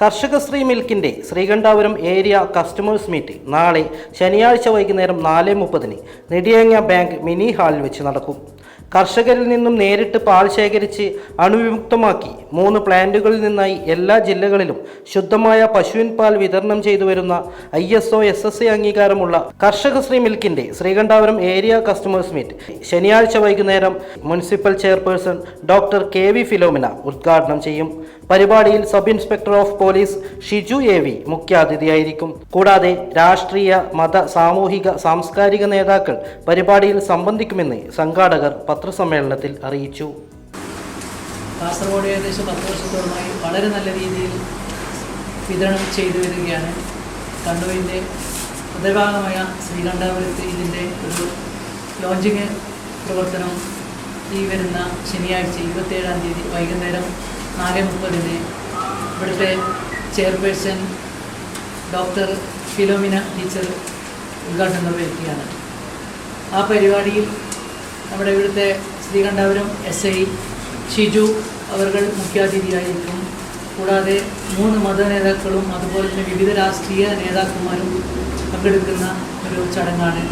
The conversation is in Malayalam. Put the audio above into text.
കർഷകശ്രീ മിൽക്കിന്റെ ശ്രീകണ്ഠാപുരം ഏരിയ കസ്റ്റമേഴ്സ് മീറ്റിംഗ്. നാളെ ശനിയാഴ്ച വൈകുന്നേരം നാല് മുപ്പതിന് നെടിയങ്ങ ബാങ്ക് മിനി ഹാളിൽ വെച്ച് നടക്കും. കർഷകരിൽ നിന്നും നേരിട്ട് പാൽ ശേഖരിച്ച് അണുവിമുക്തമാക്കി മൂന്ന് പ്ലാന്റുകളിൽ നിന്നായി എല്ലാ ജില്ലകളിലും ശുദ്ധമായ പശുവിൻ പാൽ വിതരണം ചെയ്തു വരുന്ന I S O S S A അംഗീകാരമുള്ള കർഷകശ്രീ മിൽക്കിന്റെ ശ്രീകണ്ഠാപുരം ഏരിയ കസ്റ്റമേഴ്സ് മീറ്റ് ശനിയാഴ്ച വൈകുന്നേരം municipal chairperson doctor K V Philomina ഉദ്ഘാടനം ചെയ്യും. പരിപാടിയിൽ sub inspector of police Shiju A V മുഖ്യാതിഥിയായിരിക്കും. കൂടാതെ രാഷ്ട്രീയ മത സാമൂഹിക സാംസ്കാരിക നേതാക്കൾ പരിപാടിയിൽ സംബന്ധിക്കുമെന്ന് സംഘാടകർ പത്രസമ്മേളനത്തിൽ അറിയിച്ചു. കാസർഗോഡ് ഏകദേശം പത്ത് വർഷത്തോളമായി വളരെ നല്ല രീതിയിൽ വിതരണം ചെയ്തു വരികയാണ്. കണ്ണൂരിന്റെ ഹൃദയഭാഗമായ ശ്രീകണ്ഠാപുരത്ത് ഇതിന്റെ ഒരു ലോഞ്ചിങ് പ്രവർത്തനം ഈ വരുന്ന ശനിയാഴ്ച ഇരുപത്തേഴാം തീയതി വൈകുന്നേരം നാല് മുപ്പതിന് ഇവിടുത്തെ ചെയർപേഴ്സൺ ഡോക്ടർ ഫിലോമിന ടീച്ചർ ഉദ്ഘാടനം നിർവഹിക്കുകയാണ്. ആ പരിപാടിയിൽ നമ്മുടെ ഇവിടുത്തെ ശ്രീകണ്ഠാപുരം എസ് ഐ ഷിജു അവർകൾ മുഖ്യാതിഥിയായിരിക്കും. കൂടാതെ മൂന്ന് മത നേതാക്കളും അതുപോലെ തന്നെ വിവിധ രാഷ്ട്രീയ നേതാക്കന്മാരും പങ്കെടുക്കുന്ന ഒരു ചടങ്ങാണ്.